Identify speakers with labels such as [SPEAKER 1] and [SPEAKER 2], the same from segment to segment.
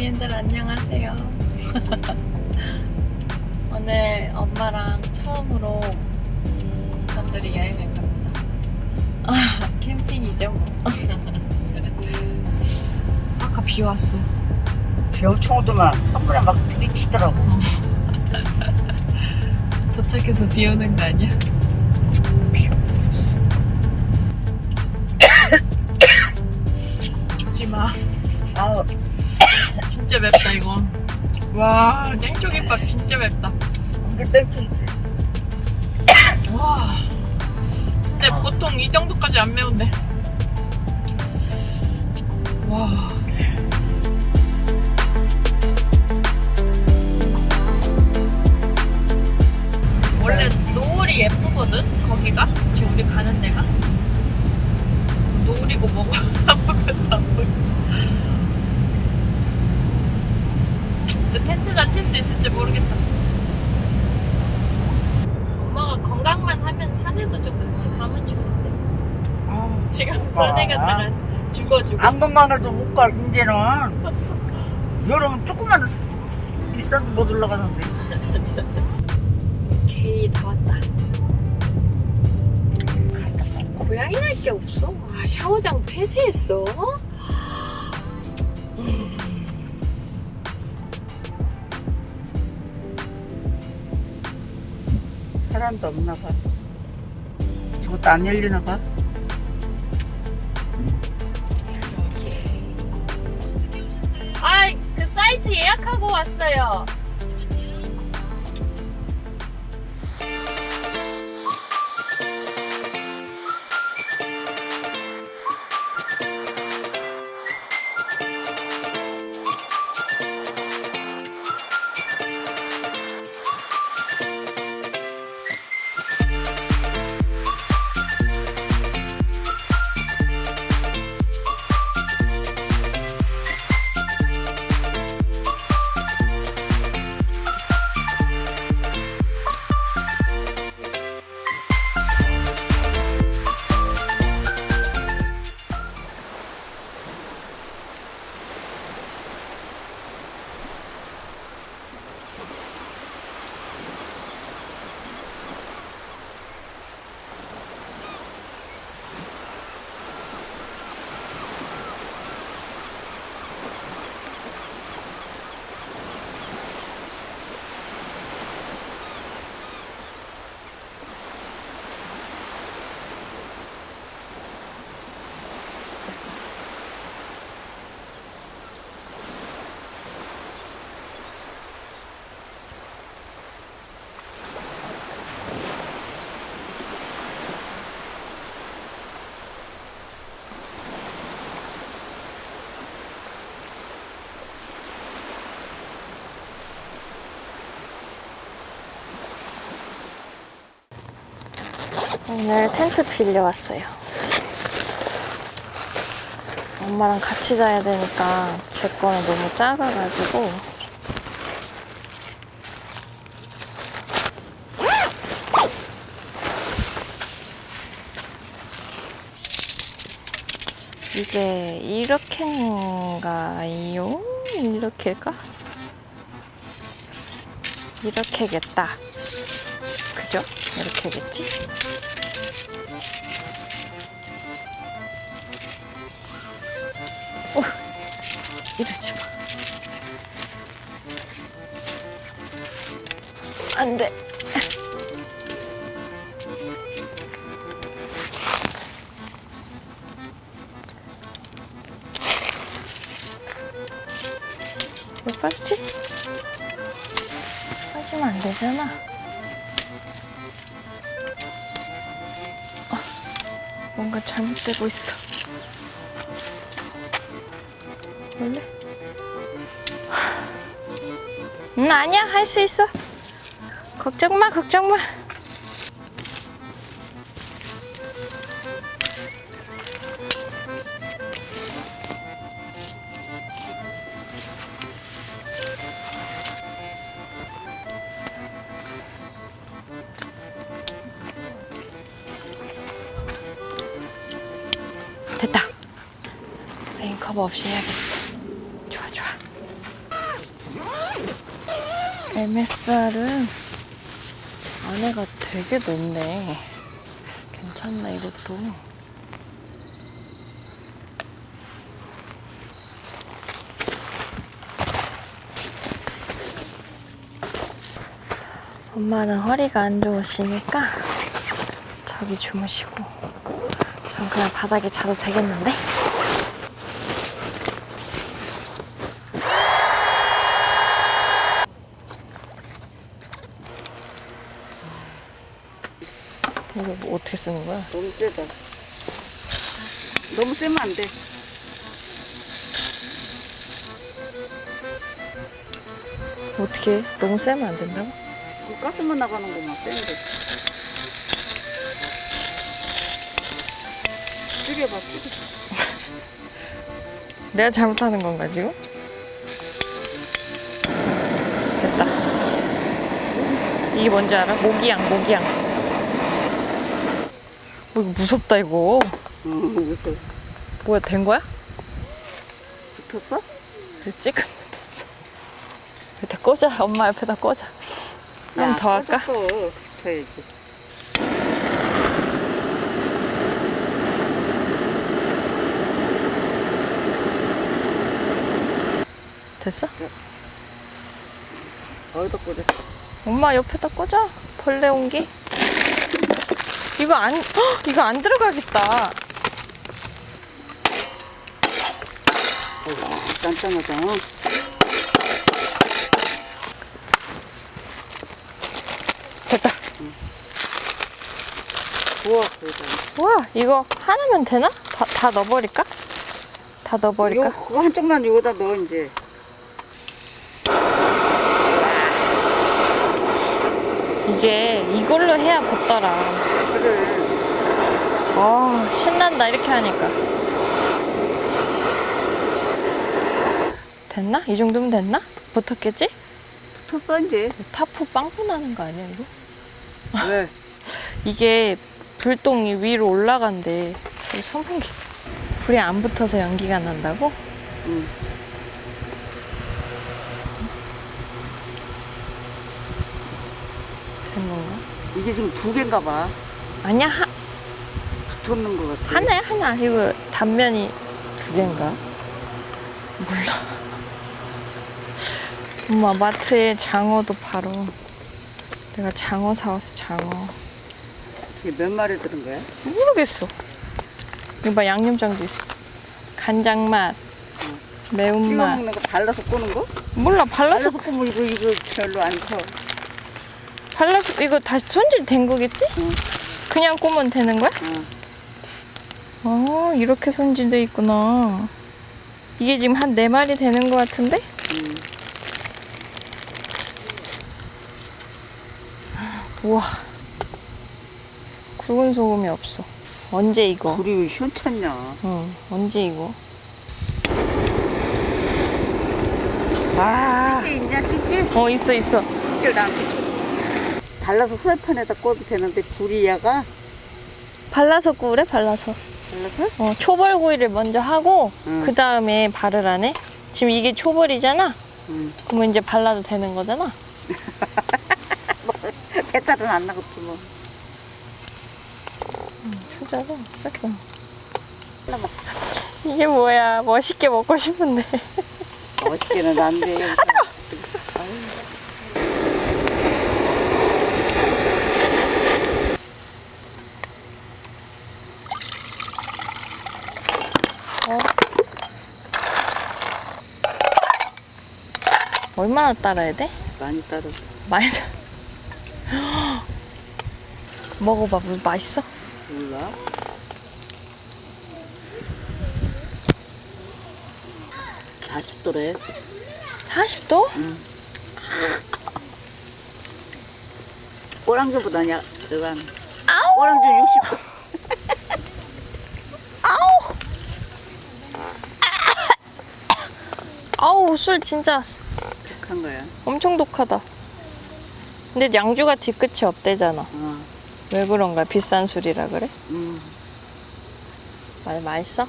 [SPEAKER 1] 여러분들 안녕하세요. 오늘 엄마랑 처음으로 단둘이 여행을 갑니다. 아, 캠핑이죠 뭐. 아까 비 왔어.
[SPEAKER 2] 비 엄청 오더만 선물에 막 들이치더라고.
[SPEAKER 1] 도착해서 비 오는 거 아니야? 진짜 맵다 이거. 와, 땡초김밥 진짜 맵다.
[SPEAKER 2] 땡기.
[SPEAKER 1] 와. 근데 보통 이 정도까지 안 매운데. 와. 원래 노을이 예쁘거든 거기가 지금 우리 가는 데가 노을이고 뭐고 아무것도 안 보여. 근데 텐트나 칠수 있을지 모르겠다. 엄마가 건강만 하면 산에도 좀 같이 가면 좋은데.
[SPEAKER 2] 아우,
[SPEAKER 1] 지금
[SPEAKER 2] 와.
[SPEAKER 1] 산에 갔다가 죽어주고.
[SPEAKER 2] 안건만 해도 못 가, 이제는. 여름은 조금만 비싼 데못 올라가는데.
[SPEAKER 1] 게이 다 왔다. 고양이랄 게 없어. 아, 샤워장 폐쇄했어.
[SPEAKER 2] 사람도 없나 봐. 저것도 안 열리나 봐.
[SPEAKER 1] 아, 그 사이트 예약하고 왔어요. 오늘 텐트 빌려왔어요. 엄마랑 같이 자야 되니까 제 거는 너무 작아가지고 이게 이렇게인가요? 이렇게가? 이렇게겠다. 그죠? 이렇게겠지? 이러지 마. 안 돼. 왜 빠지지? 빠지면 안 되잖아. 어, 뭔가 잘못되고 있어. 응, 아니야. 할 수 있어. 걱정 마, 걱정 마. 됐다. 레인커버 없이 해야겠어. 좋아, 좋아. MSR은 안에가 되게 높네. 괜찮나 이것도. 엄마는 허리가 안 좋으시니까 저기 주무시고 전 그냥 바닥에 자도 되겠는데? 어떻게 쓰는 거야?
[SPEAKER 2] 너무 세다. 너무 세면 안 돼.
[SPEAKER 1] 어떻게 해? 너무 세면 안 된다고?
[SPEAKER 2] 그 가스만 나가는 거만 센데. 줄여봐, 줄여.
[SPEAKER 1] 내가 잘못하는 건가 지금? 됐다. 이게 뭔지 알아? 모기향, 모기향. 어, 이거 무섭다 이거.
[SPEAKER 2] 어, 무서워.
[SPEAKER 1] 뭐야 된 거야?
[SPEAKER 2] 붙었어?
[SPEAKER 1] 그래 찌끔 붙었어. 여기다 꽂아. 엄마 옆에다 꽂아. 한 번 더 할까?
[SPEAKER 2] 또 붙어야지.
[SPEAKER 1] 됐어?
[SPEAKER 2] 어디다 꽂아?
[SPEAKER 1] 엄마 옆에다 꽂아. 벌레 온기. 이거 안, 헉, 이거 안 들어가겠다.
[SPEAKER 2] 어, 짠짠하다.
[SPEAKER 1] 됐다.
[SPEAKER 2] 부어, 그러다.
[SPEAKER 1] 와, 이거 하나면 되나? 다, 다 넣어버릴까? 다 넣어버릴까?
[SPEAKER 2] 이거, 그거 한쪽만 여기다 넣어, 이제.
[SPEAKER 1] 이게 이걸로 해야 붙더라. 아, 신난다, 이렇게 하니까. 됐나? 이 정도면 됐나? 붙었겠지?
[SPEAKER 2] 붙었어, 이제.
[SPEAKER 1] 타프 빵꾸 나는 거 아니야, 이거?
[SPEAKER 2] 왜?
[SPEAKER 1] 이게 불똥이 위로 올라간대. 이 선풍기. 불이 안 붙어서 연기가 난다고?
[SPEAKER 2] 응.
[SPEAKER 1] 된 건가?
[SPEAKER 2] 이게 지금 두 개인가 봐.
[SPEAKER 1] 아니야, 하,
[SPEAKER 2] 붙었는 것 같아.
[SPEAKER 1] 하나야, 하나. 이거 단면이 두 개인가? 몰라. 엄마, 마트에 장어도 팔어. 내가 장어 사왔어, 장어.
[SPEAKER 2] 이게 몇 마리 들은 거야?
[SPEAKER 1] 모르겠어. 이거 봐, 양념장도 있어. 간장 맛,
[SPEAKER 2] 찍어
[SPEAKER 1] 매운맛.
[SPEAKER 2] 먹는 거 발라서 꼬는 거?
[SPEAKER 1] 몰라, 발라서,
[SPEAKER 2] 발라서 꼬면 이거, 이거 별로 안 커.
[SPEAKER 1] 발라서, 이거 다시 손질 된 거겠지?
[SPEAKER 2] 응.
[SPEAKER 1] 그냥 꼬면 되는 거야?
[SPEAKER 2] 응.
[SPEAKER 1] 어, 이렇게 손질돼 있구나. 이게 지금 한 네 마리 되는 것 같은데?
[SPEAKER 2] 응.
[SPEAKER 1] 우와. 굵은 소금이 없어. 언제 이거?
[SPEAKER 2] 불이 왜 현찮냐?
[SPEAKER 1] 응, 언제 이거? 아,
[SPEAKER 2] 찌개 있냐, 찌개?
[SPEAKER 1] 어, 있어, 있어.
[SPEAKER 2] 나한테 줘. 발라서 후라이팬에다 꺼도 되는데 불이 야가
[SPEAKER 1] 발라서 구우래, 발라서.
[SPEAKER 2] 발라서?
[SPEAKER 1] 어, 초벌구이를 먼저 하고,
[SPEAKER 2] 응.
[SPEAKER 1] 그 다음에 발을 하네? 지금 이게 초벌이잖아?
[SPEAKER 2] 응.
[SPEAKER 1] 그러면 이제 발라도 되는 거잖아?
[SPEAKER 2] 깨달은 안 나겠지 뭐.
[SPEAKER 1] 수저로 쓱쓱. 이게 뭐야. 멋있게 먹고 싶은데.
[SPEAKER 2] 멋있게는 안 돼.
[SPEAKER 1] 어. 얼마나 따라야 돼?
[SPEAKER 2] 많이 따로
[SPEAKER 1] 많이 따. 먹어봐. 물 맛있어?
[SPEAKER 2] 몰라. 사십 도래.
[SPEAKER 1] 40도?
[SPEAKER 2] 꼬랑주보다 약 들어간. 꼬랑주 60도.
[SPEAKER 1] 아우! 아우, 술 진짜
[SPEAKER 2] 한 거야.
[SPEAKER 1] 엄청 독하다. 근데 양주가 뒤끝이 없대잖아.
[SPEAKER 2] 어.
[SPEAKER 1] 왜 그런가? 비싼 술이라 그래?
[SPEAKER 2] 음.
[SPEAKER 1] 말 맛있어?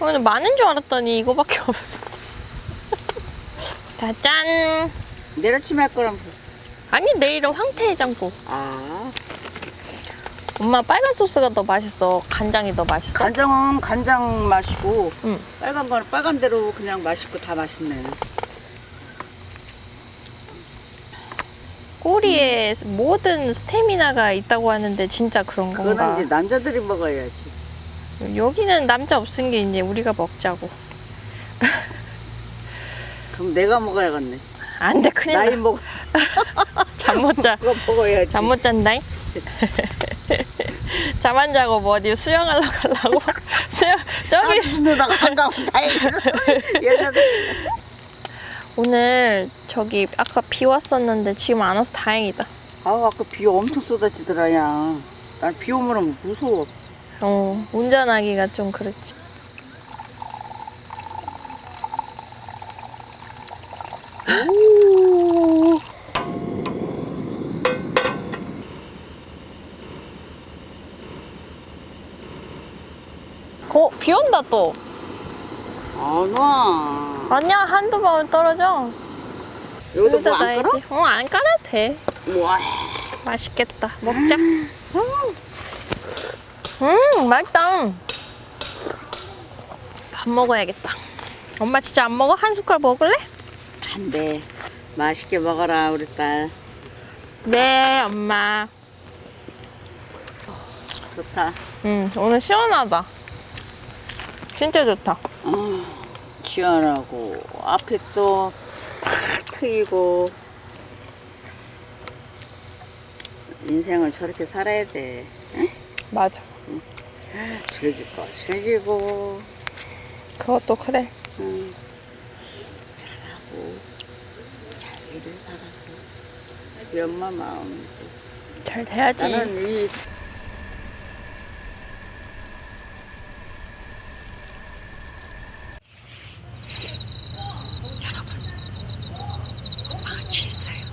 [SPEAKER 1] 오늘 많은 줄 알았더니 이거밖에 없어. 자, 짠!
[SPEAKER 2] 내일 아침에 할 거랑.
[SPEAKER 1] 아니, 내일은 황태 해장국.
[SPEAKER 2] 아.
[SPEAKER 1] 엄마 빨간 소스가 더 맛있어. 간장이 더 맛있어.
[SPEAKER 2] 간장은 간장 맛이고,
[SPEAKER 1] 응.
[SPEAKER 2] 빨간 거는 빨간 대로 그냥 맛있고 다 맛있네.
[SPEAKER 1] 꼬리에 모든 스태미나가 있다고 하는데 진짜 그런
[SPEAKER 2] 그거는
[SPEAKER 1] 건가?
[SPEAKER 2] 이제 남자들이 먹어야지.
[SPEAKER 1] 여기는 남자 없은 게 이제 우리가 먹자고.
[SPEAKER 2] 그럼 내가 먹어야겠네.
[SPEAKER 1] 안 돼, 큰일
[SPEAKER 2] 나이
[SPEAKER 1] 나.
[SPEAKER 2] 먹어.
[SPEAKER 1] 잠못 자.
[SPEAKER 2] 그거 먹어야지.
[SPEAKER 1] 잠 못 잔다잉? 잠 안 자고 뭐 어디 수영하러 가려고? 수영, 저기.
[SPEAKER 2] 누나가 한가하면 다행이다. 옛날에
[SPEAKER 1] 오늘 저기 아까 비 왔었는데 지금 안 와서 다행이다.
[SPEAKER 2] 아, 아까 비 엄청 쏟아지더라, 야. 난 비 오면 무서워.
[SPEAKER 1] 어, 운전하기가 좀 그렇지.
[SPEAKER 2] 오.
[SPEAKER 1] 어, 비 온다 또.
[SPEAKER 2] 안 와.
[SPEAKER 1] 아니야, 한두 번 떨어져.
[SPEAKER 2] 여기도
[SPEAKER 1] 여기다
[SPEAKER 2] 뭐안
[SPEAKER 1] 놔야지.
[SPEAKER 2] 깔아?
[SPEAKER 1] 어, 안 깔아도 돼.
[SPEAKER 2] 와.
[SPEAKER 1] 맛있겠다. 먹자. 음, 맛있다. 밥 먹어야겠다. 엄마 진짜 안 먹어? 한 숟갈 먹을래?
[SPEAKER 2] 안 돼. 맛있게 먹어라, 우리 딸.
[SPEAKER 1] 네, 엄마.
[SPEAKER 2] 좋다.
[SPEAKER 1] 음, 오늘 시원하다. 진짜 좋다.
[SPEAKER 2] 어, 시원하고, 앞에 또, 탁 트이고. 인생을 저렇게 살아야 돼. 응?
[SPEAKER 1] 맞아.
[SPEAKER 2] 즐길 거 즐기고,
[SPEAKER 1] 그것도 그래.
[SPEAKER 2] 응. 잘하고, 잘 일을 바라고. 우리 엄마 마음.
[SPEAKER 1] 잘 돼야지.
[SPEAKER 2] 나는 이
[SPEAKER 1] 엄마가 취했어요.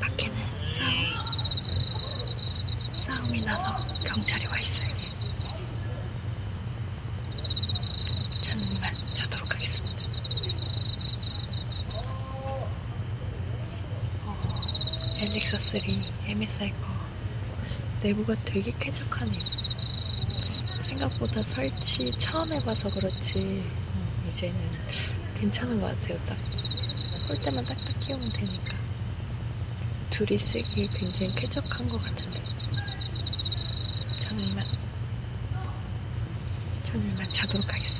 [SPEAKER 1] 밖에는 싸움. 싸움이 나서 경찰이 와 있어요. 저는 이만 자도록 하겠습니다. 어, 엘릭서 3 MSI 거 내부가 되게 쾌적하네요. 생각보다 설치 처음 해봐서 그렇지 음, 이제는 괜찮은 것 같아요. 딱 폴대만 딱딱 끼우면 되니까 둘이 쓰기 굉장히 쾌적한 것 같은데 저는 이만 자도록 하겠습니다.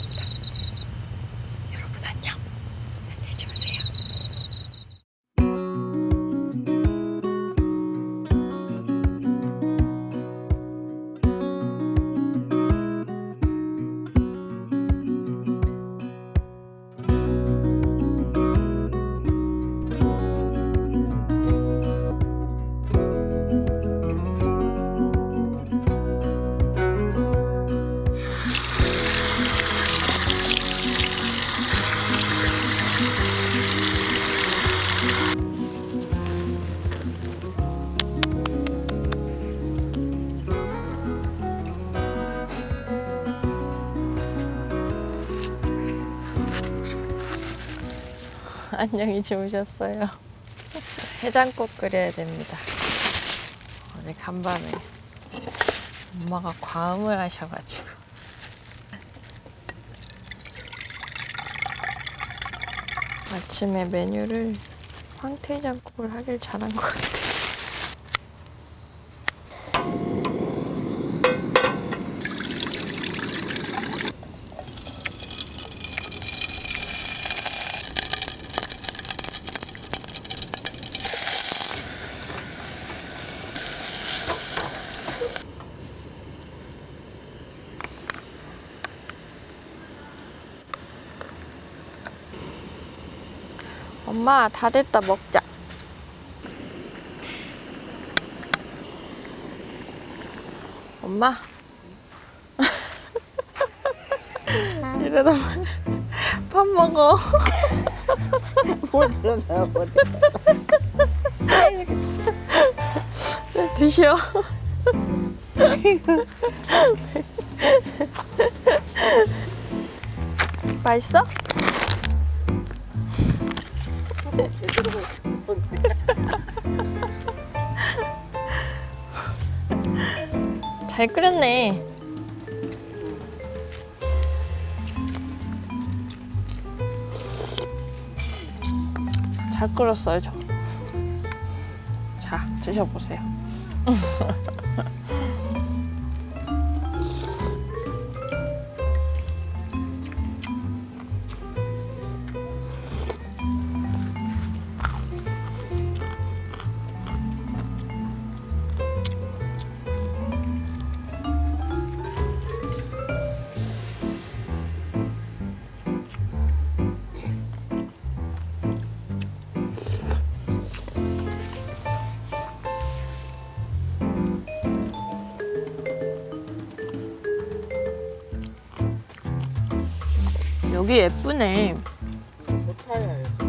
[SPEAKER 1] 안녕히 주무셨어요. 해장국 끓여야 됩니다. 어제 간밤에 엄마가 과음을 하셔가지고 아침에 메뉴를 황태장국을 하길 잘한 것 같아요. 엄마 다 됐다 먹자. 엄마. 이러다 밥 먹어.
[SPEAKER 2] 못 일어나, 못
[SPEAKER 1] 드셔. 맛있어? 잘 끓였네. 잘 끓였어요, 저. 자, 드셔보세요. 되게 예쁘네. 음. 못 타요.